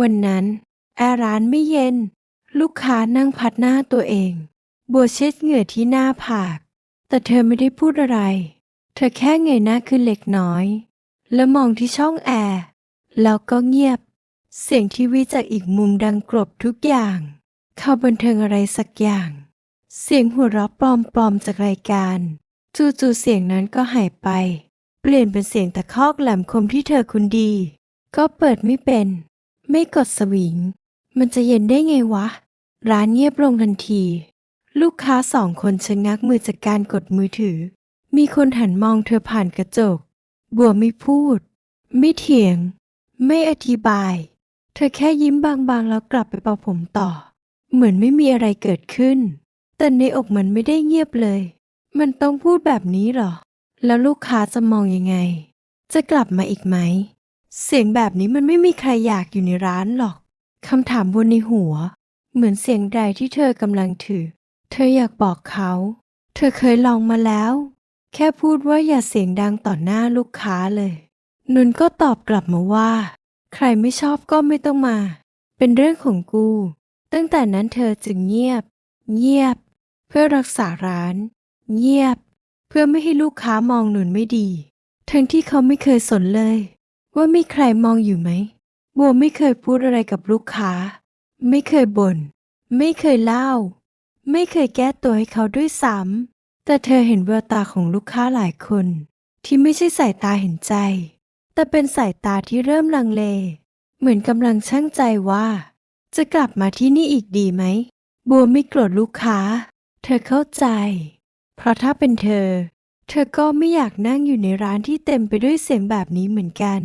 วันนั้นแอร์ร้านไม่เย็น ลูกค้านั่งพัดหน้าตัวเอง บัวเช็ดเหงื่อที่หน้าผาก แต่เธอไม่ได้พูดอะไร เธอแค่เงยหน้าขึ้นเล็กน้อย แล้วมองที่ช่องแอร์แล้วก็เงียบ เสียงทีวีจากอีกมุมดังกรบทุกอย่าง เข้าบันเทิงอะไรสักอย่าง เสียงหัวเราะปลอมๆจากรายการจู่ๆเสียงนั้นก็หายไป เปลี่ยนเป็นเสียงตะคอกแหลมคมที่เธอคุ้นดี ก็เปิดไม่เป็น ไม่กดสวิง มันจะเย็นได้ไงวะ ร้านเงียบลงทันที ลูกค้าสองคนชะงักมือจากการกดมือถือ มีคนหันมองเธอผ่านกระจก บัวไม่พูด ไม่เถียง ไม่อธิบาย เธอแค่ยิ้มบางๆแล้วกลับไปเป่าผมต่อ เหมือนไม่มีอะไรเกิดขึ้น แต่ในอกมันไม่ได้เงียบเลย มันต้องพูดแบบนี้หรอ แล้วลูกค้าจะมองยังไง จะกลับมาอีกไหม เสียงแบบนี้มันไม่มีใครอยากอยู่ในร้านหรอก คำถามวนในหัว เหมือนเสียงใดที่เธอกำลังถือ เธออยากบอกเขา เธอเคยลองมาแล้ว แค่พูดว่าอย่าเสียงดังต่อหน้าลูกค้าเลย นุนก็ตอบกลับมาว่า ใครไม่ชอบก็ไม่ต้องมา เป็นเรื่องของกู ตั้งแต่นั้นเธอจึงเงียบ เงียบ เพื่อรักษาร้าน เงียบ เพื่อไม่ให้ลูกค้ามองหนุนไม่ดี ทั้งที่เขาไม่เคยสนเลย ว่ามีใครมองอยู่ไหมบัวไม่เคยพูดอะไรกับลูกค้า ไม่เคยบน่น ไม่เคยเล่า ไม่เคยแก้ตัวให้เขาด้วยซ้ำแต่เธอเห็นแววตาของลูกค้าหลายคน ที่ไม่ใช่สายตาเห็นใจ แต่เป็นสายตาที่เริ่มลังเล เหมือนกำลังช่างใจว่า จะกลับมาที่นี่อีกดีไหมบัวไม่โกรธลูกค้า เธอเข้าใจ เพราะถ้าเป็นเธอ เธอก็ไม่อยากนั่งอยู่ในร้านที่เต็มไปด้วยเสียงแบบนี้เหมือนกัน